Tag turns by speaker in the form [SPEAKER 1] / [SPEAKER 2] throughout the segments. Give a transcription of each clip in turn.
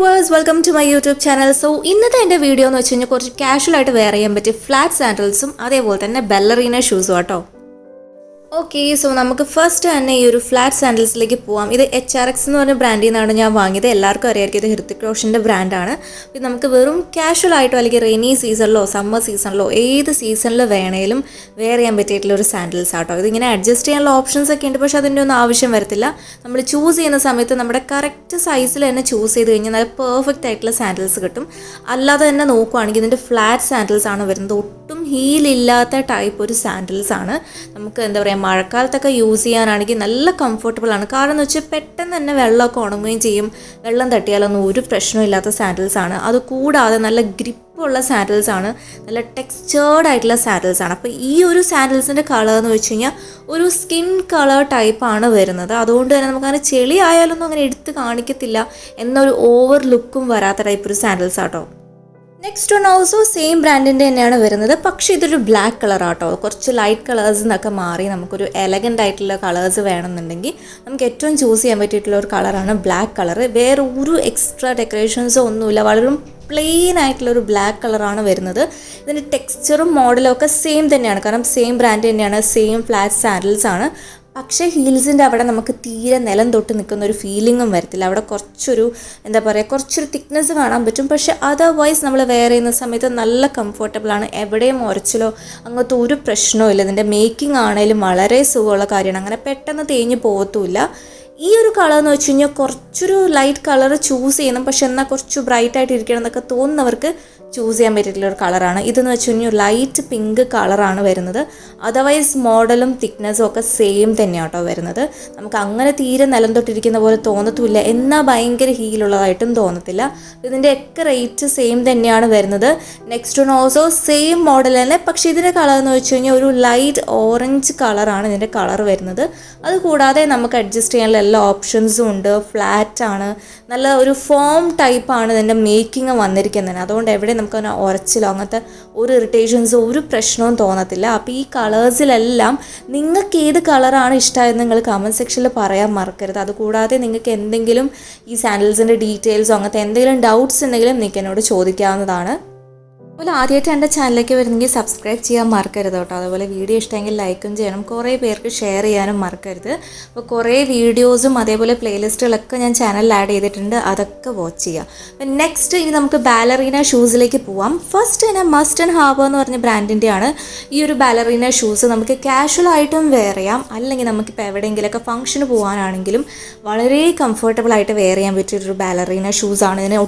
[SPEAKER 1] Viewers welcome to my YouTube channel so ഇന്നത്തെ എന്റെ video എന്ന് വെച്ച് കഴിഞ്ഞാൽ കുറച്ച് കാഷ്വൽ ആയിട്ട് വെയർ ചെയ്യാൻ പറ്റിയ ഫ്ലാറ്റ് സാൻഡൽസും അതേപോലെ തന്നെ ബെല്ലറീന ഷൂസും ആട്ടോ. ഓക്കെ സോ നമുക്ക് ഫസ്റ്റ് തന്നെ ഈ ഒരു ഫ്ലാറ്റ് സാൻഡൽസിലേക്ക് പോവാം. ഇത് എച്ച് ആർ എക്സ് എന്ന് പറഞ്ഞ ബ്രാൻഡിൽ നിന്നാണ് ഞാൻ വാങ്ങിയത്. എല്ലാവർക്കും അറിയാമായിരിക്കും ഇത് ഹൃത്തിക് റോഷന്റെ ബ്രാൻഡാണ് ഇത് നമുക്ക് വെറും കാഷ്വൽ ആയിട്ടോ അല്ലെങ്കിൽ റെയിനി സീസണിലോ സമ്മർ സീസണിലോ ഏത് സീസണിൽ വേണേലും വെയർ ചെയ്യാൻ പറ്റിയിട്ടുള്ള ഒരു സാൻഡൽസ് ആട്ടോ. ഇതിങ്ങനെ അഡ്ജസ്റ്റ് ചെയ്യാനുള്ള ഓപ്ഷൻസ് ഒക്കെ ഉണ്ട് പക്ഷേ അതിന്റെ ഒന്നും ആവശ്യം വരത്തില്ല. നമ്മൾ ചൂസ് ചെയ്യുന്ന സമയത്ത് നമ്മുടെ കറക്റ്റ് സൈസിൽ തന്നെ ചൂസ് ചെയ്ത് കഴിഞ്ഞാൽ നല്ല പെർഫെക്റ്റ് ആയിട്ടുള്ള സാൻഡൽസ് കിട്ടും. അല്ലാതെ തന്നെ നോക്കുവാണെങ്കിൽ ഇതിന്റെ ഫ്ലാറ്റ് സാൻഡൽസ് ആണ് വരുന്നത്. ഒട്ടും ഹീലില്ലാത്ത ടൈപ്പ് ഒരു സാൻഡൽസ് ആണ്. നമുക്ക് എന്താ പറയുക മഴക്കാലത്തൊക്കെ യൂസ് ചെയ്യാനാണെങ്കിൽ നല്ല കംഫർട്ടബിൾ ആണ്. കാരണം എന്ന് വെച്ചാൽ പെട്ടെന്ന് തന്നെ വെള്ളമൊക്കെ ഉണങ്ങുകയും ചെയ്യും. വെള്ളം തട്ടിയാലൊന്നും ഒരു പ്രശ്നവും ഇല്ലാത്ത സാൻഡൽസ് ആണ്. അത് കൂടാതെ നല്ല ഗ്രിപ്പുള്ള സാൻഡൽസ് ആണ്. നല്ല ടെക്സ്ചേർഡ് ആയിട്ടുള്ള സാൻഡൽസ് ആണ്. അപ്പോൾ ഈ ഒരു സാൻഡൽസിന്റെ കളർ എന്ന് വെച്ച് കഴിഞ്ഞാൽ ഒരു സ്കിൻ കളർ ടൈപ്പാണ് വരുന്നത്. അതുകൊണ്ട് തന്നെ നമുക്ക് നമുക്കങ്ങനെ ചെളി ആയാലൊന്നും അങ്ങനെ എടുത്ത് കാണിക്കത്തില്ല. എന്നൊരു ഓവർ ലുക്കും വരാത്ത ടൈപ്പ് ഒരു സാൻഡൽസ് ആട്ടോ നെക്സ്റ്റ് വൺ ഓൾസോ സെയിം ബ്രാൻഡിന്റെ തന്നെയാണ് വരുന്നത്. പക്ഷേ ഇതൊരു ബ്ലാക്ക് കളർ ആട്ടോ. കുറച്ച് ലൈറ്റ് കളേഴ്സ് എന്നൊക്കെ മാറി നമുക്കൊരു എലഗന്റ് ആയിട്ടുള്ള കളേഴ്സ് വേണമെന്നുണ്ടെങ്കിൽ നമുക്ക് ഏറ്റവും ചൂസ് ചെയ്യാൻ പറ്റിയിട്ടുള്ള ഒരു കളറാണ് ബ്ലാക്ക് കളർ വേറെ ഒരു എക്സ്ട്രാ ഡെക്കറേഷൻസോ ഒന്നുമില്ല. വളരെ പ്ലെയിൻ ആയിട്ടുള്ള ഒരു ബ്ലാക്ക് കളറാണ് വരുന്നത്. ഇതിന്റെ ടെക്സ്ചറും മോഡലും ഒക്കെ സെയിം തന്നെയാണ്. കാരണം സെയിം ബ്രാൻഡ് തന്നെയാണ്. സെയിം ഫ്ലാറ്റ് സാൻഡൽസ് ആണ്. പക്ഷേ ഹീൽസിന്റെ അവിടെ നമുക്ക് തീരെ നിലം തൊട്ട് നിൽക്കുന്ന ഒരു ഫീലിങ്ങും വരത്തില്ല. അവിടെ കുറച്ചൊരു എന്താ പറയുക കുറച്ചൊരു തിക്നെസ് കാണാൻ പറ്റും. പക്ഷേ അതർവൈസ് നമ്മൾ വെയർ ചെയ്യുന്ന സമയത്ത് നല്ല കംഫർട്ടബിൾ ആണ്. എവിടെയും ഉരച്ചിലോ അങ്ങനത്തെ ഒരു പ്രശ്നവും ഇല്ല. ഇതിന്റെ മേക്കിംഗ് ആണെങ്കിലും വളരെ സുഖമുള്ള കാര്യമാണ്. അങ്ങനെ പെട്ടെന്ന് തേഞ്ഞ് പോകത്തുമില്ല ഈ ഒരു കളർ എന്ന് വെച്ച് കഴിഞ്ഞാൽ കുറച്ചൊരു ലൈറ്റ് കളർ ചൂസ് ചെയ്യണം. പക്ഷെ എന്നാൽ കുറച്ച് ബ്രൈറ്റ് ആയിട്ട് ഇരിക്കണം എന്നൊക്കെ തോന്നുന്നവർക്ക് ചൂസ് ചെയ്യാൻ പറ്റിയിട്ടുള്ള ഒരു കളറാണ് ഇതെന്ന് വെച്ച് കഴിഞ്ഞാൽ ലൈറ്റ് പിങ്ക് കളറാണ് വരുന്നത്. അതർവൈസ് മോഡലും തിക്നെസ്സും ഒക്കെ സെയിം തന്നെയാണ് കേട്ടോ വരുന്നത്. നമുക്ക് അങ്ങനെ തീരെ നിലം തൊട്ടിരിക്കുന്ന പോലെ തോന്നത്തുമില്ല. എന്നാൽ ഭയങ്കര ഹീലുള്ളതായിട്ടും തോന്നത്തില്ല. ഇതിന്റെ ഒക്കെ റേറ്റ് സെയിം തന്നെയാണ് വരുന്നത്. Next one also same model തന്നെ. പക്ഷേ ഇതിന്റെ കളർ എന്ന് വെച്ച് കഴിഞ്ഞാൽ ഒരു ലൈറ്റ് ഓറഞ്ച് കളറാണ് ഇതിന്റെ കളർ വരുന്നത്. അതുകൂടാതെ നമുക്ക് അഡ്ജസ്റ്റ് ചെയ്യാനുള്ള എല്ലാ ഓപ്ഷൻസും ഉണ്ട്. ഫ്ലാറ്റ് ആണ്. നല്ല ഒരു ഫോം ടൈപ്പാണ് ഇതിന്റെ മേക്കിംഗ് വന്നിരിക്കുന്നത്. അതുകൊണ്ട് എവിടെ നമുക്ക് ഉറച്ചിലോ അങ്ങനത്തെ ഒരു ഇറിറ്റേഷൻസോ ഒരു പ്രശ്നവും തോന്നത്തില്ല. അപ്പോൾ ഈ കളേഴ്സിലെല്ലാം നിങ്ങൾക്ക് ഏത് കളറാണ് ഇഷ്ടമായത് നിങ്ങൾ കമന്റ് സെക്ഷനിൽ പറയാൻ മറക്കരുത്. അതുകൂടാതെ നിങ്ങൾക്ക് എന്തെങ്കിലും ഈ സാൻഡൽസിന്റെ ഡീറ്റെയിൽസോ അങ്ങനത്തെ എന്തെങ്കിലും ഡൗട്ട്സ് ഉണ്ടെങ്കിലും നിങ്ങൾക്ക് എന്നോട് ചോദിക്കാവുന്നതാണ്. അതുപോലെ ആദ്യമായിട്ട് എന്റെ ചാനലിലേക്ക് വരുന്നെങ്കിൽ സബ്സ്ക്രൈബ് ചെയ്യാൻ മറക്കരുത് കേട്ടോ. അതുപോലെ വീഡിയോ ഇഷ്ടമെങ്കിൽ ലൈക്കും ചെയ്യണം. കുറേ പേർക്ക് ഷെയർ ചെയ്യാനും മറക്കരുത്. അപ്പോൾ കുറേ വീഡിയോസും അതേപോലെ പ്ലേലിസ്റ്റുകളൊക്കെ ഞാൻ ചാനലിൽ ആഡ് ചെയ്തിട്ടുണ്ട്. അതൊക്കെ വാച്ച് ചെയ്യുക. നെക്സ്റ്റ് ഇനി നമുക്ക് ബാലറീന ഷൂസിലേക്ക് പോവാം. ഫസ്റ്റ് തന്നെ മസ്റ്റ് ആൻഡ് ഹാബർ എന്ന് പറഞ്ഞ ബ്രാൻഡിന്റെയാണ് ഈ ഒരു ബാലറീന ഷൂസ് നമുക്ക് കാഷ്വൽ ആയിട്ടും വെയർ ചെയ്യാം. അല്ലെങ്കിൽ നമുക്കിപ്പോൾ എവിടെയെങ്കിലുമൊക്കെ ഫംഗ്ഷന് പോകാനാണെങ്കിലും വളരെ കംഫർട്ടബിൾ ആയിട്ട് വെയർ ചെയ്യാൻ പറ്റിയൊരു ബാലറീന ഷൂസാണ് ഇതിന്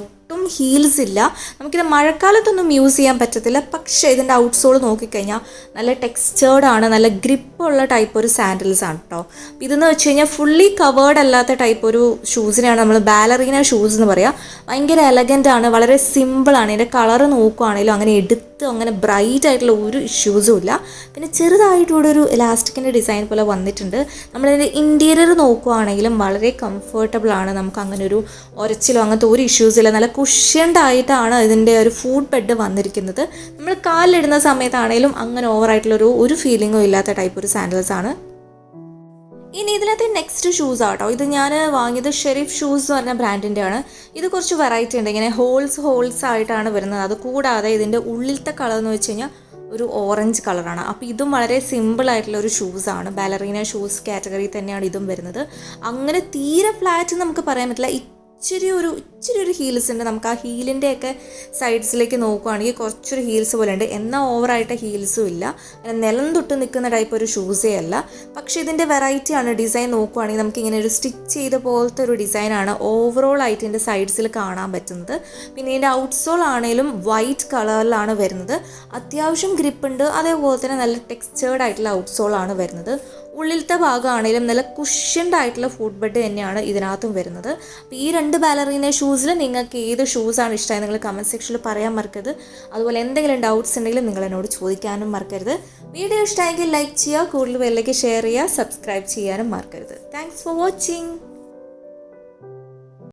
[SPEAKER 1] ഹീൽസ് ഇല്ല. നമുക്കിത് മഴക്കാലത്തൊന്നും യൂസ് ചെയ്യാൻ പറ്റത്തില്ല. പക്ഷേ ഇതിന്റെ ഔട്ട്സോൾ നോക്കിക്കഴിഞ്ഞാൽ നല്ല ടെക്സ്ചേർഡ് ആണ് നല്ല ഗ്രിപ്പുള്ള ടൈപ്പ് ഒരു സാൻഡിൽസ് ആണ് കേട്ടോ ഇതെന്ന് വെച്ച് കഴിഞ്ഞാൽ ഫുള്ളി കവേർഡ് അല്ലാത്ത ടൈപ്പ് ഒരു ഷൂസിനെയാണ് നമ്മൾ ബാലറീന ഷൂസ് എന്ന് പറയുക ഭയങ്കര എലഗന്റ് ആണ് വളരെ സിമ്പിളാണ് ഇതിന്റെ കളർ നോക്കുവാണെങ്കിലും അങ്ങനെ എടുത്ത് അങ്ങനെ ബ്രൈറ്റ് ആയിട്ടുള്ള ഒരു ഇഷ്യൂസും ഇല്ല. പിന്നെ ചെറുതായിട്ടൂടെ ഒരു ഇലാസ്റ്റിക്കിന്റെ ഡിസൈൻ പോലെ വന്നിട്ടുണ്ട്. നമ്മളിതിന്റെ ഇന്റീരിയർ നോക്കുവാണെങ്കിലും വളരെ കംഫർട്ടബിൾ ആണ്. നമുക്ക് അങ്ങനെ ഒരു ഒരച്ചിലോ അങ്ങനത്തെ ഒരു ഇഷ്യൂസ് ഇല്ല. നല്ല കുഷ്യൻഡ് ആയിട്ടാണ് ഇതിന്റെ ഒരു ഫുഡ് ബെഡ് വന്നിരിക്കുന്നത്. നമ്മൾ കാലിലിടുന്ന സമയത്താണെങ്കിലും അങ്ങനെ ഓവറായിട്ടുള്ളൊരു ഒരു ഫീലിങ്ങും ഇല്ലാത്ത ടൈപ്പ് ഒരു സാൻഡൽസ് ആണ്. ഇനി ഇതിനകത്ത് നെക്സ്റ്റ് ഷൂസ് ആട്ടോ. ഇത് ഞാൻ വാങ്ങിയത് ഷെരീഫ് ഷൂസ് എന്ന് പറഞ്ഞ ബ്രാൻഡിന്റെ ആണ് ഇത് കുറച്ച് വെറൈറ്റി ഉണ്ട്. ഇങ്ങനെ ഹോൾസ് ഹോൾസ് ആയിട്ടാണ് വരുന്നത്. അത് കൂടാതെ ഇതിന്റെ ഉള്ളിലത്തെ കളർ എന്ന് വെച്ച് കഴിഞ്ഞാൽ ഒരു ഓറഞ്ച് കളറാണ് അപ്പോൾ ഇതും വളരെ സിമ്പിൾ ആയിട്ടുള്ള ഒരു ഷൂസാണ് ബാലറീന ഷൂസ് കാറ്റഗറി തന്നെയാണ് ഇതും വരുന്നത്. അങ്ങനെ തീരെ ഫ്ലാറ്റ് നമുക്ക് പറയാൻ പറ്റില്ല. ഇച്ചിരി ഒരു ഇച്ചിരി ഒരു ഹീൽസ് ഉണ്ട്. നമുക്ക് ആ ഹീലിന്റെ ഒക്കെ സൈഡ്സിലേക്ക് നോക്കുവാണെങ്കിൽ കുറച്ചൊരു ഹീൽസ് പോലെ ഉണ്ട്. എന്നാൽ ഓവറായിട്ട് ഹീൽസും ഇല്ല. അങ്ങനെ നിലം തൊട്ട് നിൽക്കുന്ന ടൈപ്പ് ഒരു ഷൂസേ അല്ല. പക്ഷേ ഇതിന്റെ വെറൈറ്റി ആണ്. ഡിസൈൻ നോക്കുവാണെങ്കിൽ നമുക്ക് ഇങ്ങനെ ഒരു സ്റ്റിച്ച് ചെയ്ത പോലത്തെ ഒരു ഡിസൈനാണ് ഓവറോൾ ആയിട്ട് ഇതിന്റെ സൈഡ്സിൽ കാണാൻ പറ്റുന്നത്. പിന്നെ ഇതിന്റെ ഔട്ട്സോൾ ആണെങ്കിലും വൈറ്റ് കളറിലാണ് വരുന്നത്. അത്യാവശ്യം ഗ്രിപ്പ് ഉണ്ട്. അതേപോലെ തന്നെ നല്ല ടെക്സ്ചേർഡ് ആയിട്ടുള്ള ഔട്ട്സോൾ ആണ് വരുന്നത്. ഉള്ളിലത്തെ ഭാഗമാണെങ്കിലും നല്ല കുഷ്യൻഡ് ആയിട്ടുള്ള ഫുഡ് ബെഡ് തന്നെയാണ് ഇതിനകത്തും വരുന്നത്. അപ്പോൾ ഈ രണ്ട് ബാലറീന ഷൂസിൽ നിങ്ങൾക്ക് ഏത് ഷൂസാണ് ഇഷ്ടമായി നിങ്ങൾ കമന്റ് സെക്ഷനിൽ പറയാൻ മറക്കരുത്. അതുപോലെ എന്തെങ്കിലും ഡൗട്ട്സ് ഉണ്ടെങ്കിൽ നിങ്ങൾ എന്നോട് ചോദിക്കാനും മറക്കരുത്. വീഡിയോ ഇഷ്ടമായെങ്കിൽ ലൈക്ക് ചെയ്യുക കൂടുതൽ പേരിലേക്ക് ഷെയർ ചെയ്യുക സബ്സ്ക്രൈബ് ചെയ്യാനും മറക്കരുത്. Thanks for watching